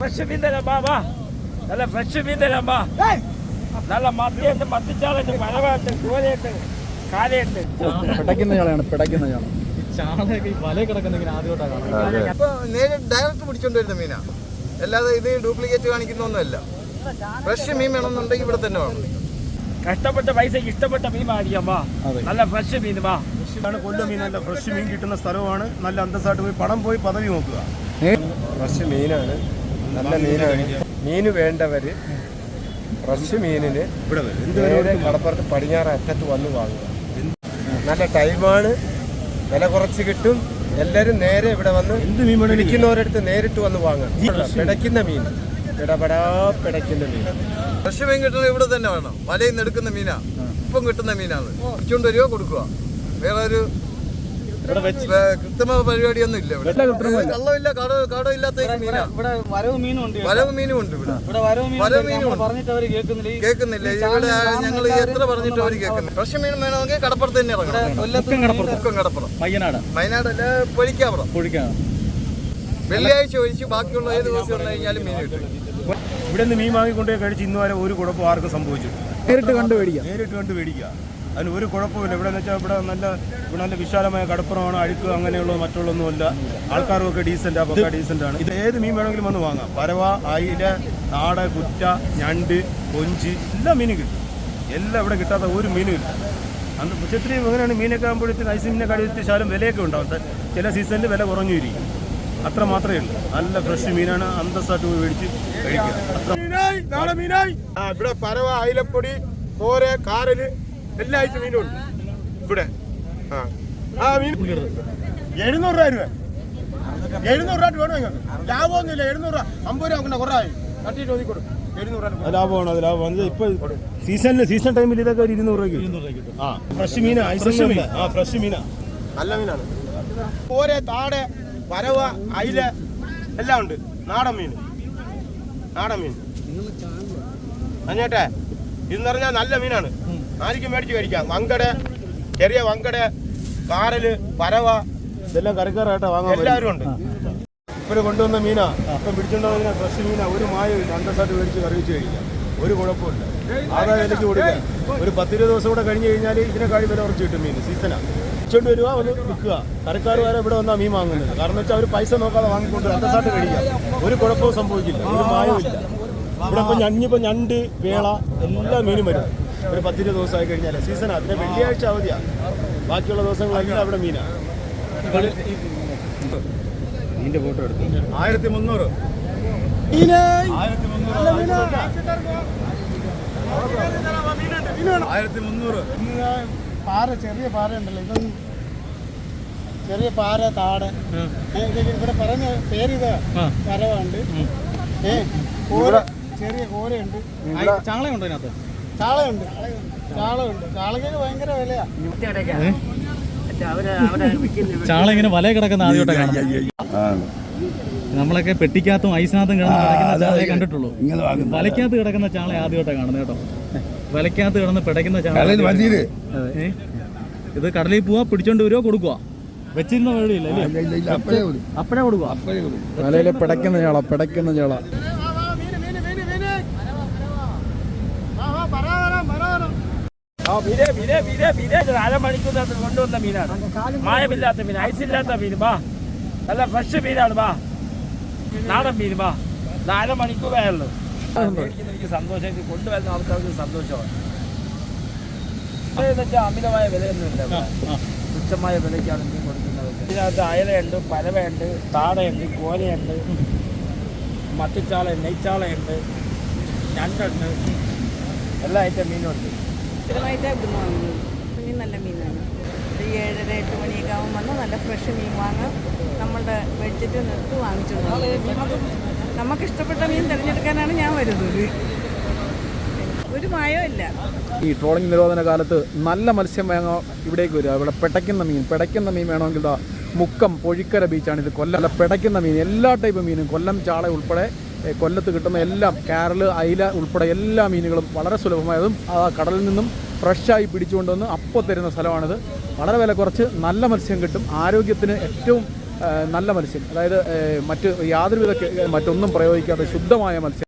Fresh വാ വാ. നല്ല ഫ്രഷ് വാ. നല്ല മത്തിയുണ്ട് മത്തിച്ചാളുണ്ട് മഴവുണ്ട് കോലയുണ്ട്. പിടയ്ക്കുന്ന ചാളയാണ് പിടയ്ക്കുന്ന ചാള ഡയറക്റ്റ് മീനാ. അല്ലാതെ ഇത് ഡ്യൂപ്ലിക്കേറ്റ് കാണിക്കുന്നൊന്നുമല്ല. ഫ്രഷ് മീൻ വേണമെന്നുണ്ടെങ്കിൽ ഇവിടെ തന്നെ വേണം കഷ്ടപ്പെട്ട പൈസക്ക് ഇഷ്ടപ്പെട്ട മീൻ മേടിക്കാം വാ. നല്ല ഫ്രഷ് മീൻ വാ. കൊല്ലം മീൻ നല്ല ഫ്രഷ് മീൻ കിട്ടുന്ന സ്ഥലമാണ്. നല്ല അന്തസ്സായിട്ട് പോയി പണം പോയി പദവി നോക്കുക. ഫ്രഷ് മീനാണ്. നല്ല മീനാണ്. മീന് വേണ്ടവര് ഫ്രഷ് മീനിന് ഇവിടെ നേരെ കടപ്പുറത്ത് പടിഞ്ഞാറ് അറ്റത്ത് വന്ന് വാങ്ങുക. നല്ല ടൈമാണ് വില കുറച്ച് കിട്ടും. എല്ലാവരും നേരെ ഇവിടെ വന്ന് വിളിക്കുന്നവരടുത്ത് പിടിക്കുന്നവരടുത്ത് നേരിട്ട് വന്ന് വാങ്ങാം പിടയ്ക്കുന്ന മീൻ. പിടപെടാ പിടയ്ക്കുന്ന മീൻ. ഫ്രഷ് മീൻ കിട്ടുന്നത് ഇവിടെ തന്നെ വേണം. വലയിൽ നിന്ന് എടുക്കുന്ന മീനാ. ഇപ്പം കിട്ടുന്ന മീനാണ്. ഇച്ചുകൊണ്ട് വരിക കൊടുക്കുക വേറെ ഒരു കൃത്രിമ പരിപാടിയൊന്നും ഇല്ല ഇവിടെ. കള്ളമില്ല കട കടമില്ലാത്ത മീനാ. ഇവിടെ വരവ് മീനും ഉണ്ട് വരവ് മീനും ഉണ്ട് ഇവിടെ. വരവ് മീനും പറഞ്ഞിട്ട് അവർ കേൾക്കുന്നില്ല. ഇവിടെ ഞങ്ങൾ എത്ര പറഞ്ഞിട്ട് അവർ കേൾക്കുന്നില്ല. ഫ്രഷ് മീൻ വേണമെങ്കിൽ കടപ്പുറത്ത് തന്നെ ഇറങ്ങണം. മുക്കം കടപ്പുറം പയ്യനാട് വയനാടല്ല പൊഴിക്കാപ്പുറം പൊഴിക്കാണ് വെള്ളിയാഴ്ച ഒഴിച്ച് ബാക്കിയുള്ള ഏത് ദിവസം വന്നു കഴിഞ്ഞാലും മീൻ കിട്ടും. ഇവിടെ നിന്ന് മീൻ വാങ്ങിക്കൊണ്ടേ കഴിച്ച് ഇന്ന് വരെ ഒരു കുഴപ്പം ആർക്കും സംഭവിച്ചു നേരിട്ട് കണ്ടു മേടിക്കാം നേരിട്ട് കണ്ട് മേടിക്കുക അതിന് ഒരു കുഴപ്പമില്ല ഇവിടെ വെച്ചാൽ ഇവിടെ നല്ല ഇവിടെ നല്ല വിശാലമായ കടപ്പുറമാണ് അഴുക്ക് അങ്ങനെയുള്ള മറ്റുള്ളൊന്നുമില്ല ആൾക്കാർക്കൊക്കെ ഡീസന്റ് പക്ക ഡീസന്റ് ആണ്. ഇത് ഏത് മീൻ വേണമെങ്കിലും വന്ന് വാങ്ങാം. പരവ അയില നാട കുറ്റ ഞണ്ട് കൊഞ്ച് എല്ലാ മീനും കിട്ടും. എല്ലാം ഇവിടെ കിട്ടാത്ത ഒരു മീനും ഇല്ല. അന്ന് പക്ഷേ എങ്ങനെയാണ് മീനൊക്കെ ആകുമ്പോഴത്തേക്ക് ഐസ് മീനൊക്കെ കഴിച്ച് ശാലം വിലയൊക്കെ ഉണ്ടാവും. ചില സീസണിൽ വില കുറഞ്ഞു ഇരിക്കും അത്ര മാത്രമേ ഉള്ളൂ. നല്ല ഫ്രഷ് മീനാണ് അന്തസ്സായിട്ട് പോയി മേടിച്ച് കഴിക്കുക. ഇവിടെ പരവ അയിലപ്പൊടി കോര കാരൽ എല്ലാ ആഴ്ച മീനും ഉണ്ട് ഇവിടെ. ആ. ആ മീൻ. എഴുന്നൂറ് രൂപ രൂപ എഴുന്നൂറ് രൂപ വേണം നിങ്ങൾക്ക് ലാഭമൊന്നുമില്ല. എഴുന്നൂറ് രൂപ. അമ്പത് രൂപ കുറേ ആയി. തട്ടിയിട്ട് ഒതുക്കി കൊടുക്കും. എഴുന്നൂറ് രൂപ ലാഭമാണ് അത് ലാഭമാണ്. ഇപ്പൊ സീസണിൽ സീസൺ ടൈമിൽ ഇതൊക്കെ ഒരു ഇരുന്നൂറ് രൂപയ്ക്ക് ആ. ഫ്രഷ് മീനാ ഫ്രഷ് മീൻ. ആ ഫ്രഷ് മീനാ. നല്ല മീനാണ്. കോര താട് വരവ അയില എല്ലാം ഉണ്ട്. നാടൻ മീൻ. നാടൻ മീൻ. അഞ്ഞേട്ടെ ഇന്ന് പറഞ്ഞാൽ നല്ല മീനാണ്. ആർക്കും മേടിച്ച് കഴിക്കാം വങ്കട ചെറിയ വങ്കട കാറൽ പരവ ഇതെല്ലാം കറിക്കാറായിട്ട് വാങ്ങാൻ എല്ലാവരും ഉണ്ട്. ഇവർ കൊണ്ടുവന്ന മീനാ. ഇപ്പം പിടിച്ചോണ്ടുവന്ന ഫ്രഷ് മീനാ. ഒരു മായമില്ല അന്തസ്സായിട്ട് മേടിച്ച് കറി വെച്ച് കഴിക്കാം. ഒരു കുഴപ്പമില്ല ആദായ വിലയ്ക്ക് കൊടുക്കാം. ഒരു പത്തിരുപത് ദിവസം കൂടെ കഴിഞ്ഞ് കഴിഞ്ഞാൽ ഇതിനെക്കാളും വില കുറച്ച് കിട്ടും മീൻ സീസണാണ് വെച്ചോണ്ട് വരിക അവർ വിൽക്കുക. കറിക്കാർ വരെ ഇവിടെ വന്നാൽ മീൻ വാങ്ങുന്നത്. കാരണം വെച്ചാൽ അവർ പൈസ നോക്കാതെ വാങ്ങിക്കൊണ്ട് അന്തസ്സായിട്ട് കഴിക്കാം ഒരു കുഴപ്പവും സംഭവിക്കില്ല. ഒരു മായമില്ല ഇവിടെ ഇപ്പം ഞഞ്ഞിപ്പോൾ ഞണ്ട് വേള എല്ലാ മീനും വരും. ഒരു പത്തിരുപത് ദിവസമായി കഴിഞ്ഞാൽ സീസണാ പിന്നെ വെള്ളിയാഴ്ച അവധിയാണ് ബാക്കിയുള്ള ദിവസങ്ങളെല്ലാം അവിടെ മീനാണ് മീനിന്റെ ഫോട്ടോ എടുത്തു? ആയിരത്തി മുന്നൂറ് ആയിരത്തി മുന്നൂറ് പാറ ചെറിയ പാറ ഉണ്ടല്ലോ. ഇതൊന്നും ചെറിയ പാറ താട് ഇവിടെ പറഞ്ഞ പേര് ഇതാ കരവുണ്ട് ഏ ചെറിയ കോരയുണ്ട് ചാളയുണ്ടോ ഇതിനകത്ത്? ഭയങ്കര വിലയാ. ചാള ഇങ്ങനെ വല കിടക്കുന്ന ആദ്യമായിട്ടാണ് നമ്മളൊക്കെ പെട്ടിക്കകത്തും ഐസിനകത്തും കിടന്ന് ചാളയെ കണ്ടിട്ടുള്ളൂ. വലയ്ക്കകത്ത് കിടക്കുന്ന ചാള ആദ്യമായിട്ടാണ് കാണുന്നത് കേട്ടോ. വലയ്ക്കകത്ത് കിടന്ന് പിടയ്ക്കുന്ന ചാള? ഇത് കടലിൽ പോവാ പിടിച്ചോണ്ട് വരുവോ കൊടുക്കുക വെച്ചിരുന്ന വഴിയില്ല അപ്പഴേ കൊടുക്കുക പിടയ്ക്കുന്ന ചാള പിടയ്ക്കുന്ന ചാള. മീനെ മീനെ മീനെ മീനെ. അരമണിക്കൂറിനകത്ത് കൊണ്ടുവന്ന മീനാണ്. മായമില്ലാത്ത മീൻ ഐസില്ലാത്ത മീൻ വാ. നല്ല ഫ്രഷ് മീനാണ് വാ. നാടൻ മീൻ വാ. ഇത് അരമണിക്കൂറേ ഉള്ളൂ. എനിക്ക് സന്തോഷം. കൊണ്ടുവരുന്ന ആൾക്കാർക്ക് സന്തോഷമാണ്. വെച്ചാൽ അമിതമായ വിലയൊന്നുമില്ല. തുച്ഛമായ വിലയ്ക്കാണ് മീൻ കൊടുക്കുന്നത്. ഇതിനകത്ത് അയലയുണ്ട് പലവയുണ്ട് താടയുണ്ട് കോലയുണ്ട് മത്തിച്ചാള നെയ്ച്ചാളയുണ്ട് ഞണ്ടുണ്ട് എല്ലാ ഐറ്റം മീനുണ്ട്. സ്ഥിരമായിട്ട് ഇവിടുന്ന് വാങ്ങുന്നത്. മീൻ നല്ല മീനാണ്. ഒരു ഏഴര എട്ട് മണിയൊക്കെ ആകുമ്പോൾ വന്ന് നല്ല ഫ്രഷ് മീൻ വാങ്ങാം. നമ്മളുടെ ബഡ്ജറ്റ് നിർത്തി വാങ്ങിച്ചോണ്ട് പോകും. നമുക്ക് നമുക്ക് ഇഷ്ടപ്പെട്ട മീൻ തിരഞ്ഞെടുക്കാനാണ് ഞാൻ വരുന്നത്. ഒരു മായവും ഇല്ല. ഈ ട്രോളിംഗ് നിരോധന കാലത്ത് നല്ല മത്സ്യം വേണോ ഇവിടേക്ക് വരിക. ഇവിടെ പെടയ്ക്കുന്ന മീൻ. പെടയ്ക്കുന്ന മീൻ വേണമെങ്കിൽ മുക്കം പൊഴിക്കര ബീച്ചാണ് ഇത്. കൊല്ലം പെടയ്ക്കുന്ന മീൻ. എല്ലാ ടൈപ്പ് മീനും. കൊല്ലം ചാള ഉൾപ്പെടെ കൊല്ലത്ത് കിട്ടുന്ന എല്ലാം കാരൽ അയില ഉൾപ്പെടെ എല്ലാ മീനുകളും വളരെ സുലഭമായതും ആ കടലിൽ നിന്നും ഫ്രഷായി പിടിച്ചുകൊണ്ടുവന്ന് അപ്പോൾ തരുന്ന സ്ഥലമാണിത്. വളരെ വില കുറച്ച് നല്ല മത്സ്യം കിട്ടും. ആരോഗ്യത്തിന് ഏറ്റവും നല്ല മത്സ്യം. അതായത് മറ്റ് യാതൊരുവിധ മറ്റൊന്നും പ്രയോഗിക്കാതെ ശുദ്ധമായ മത്സ്യം.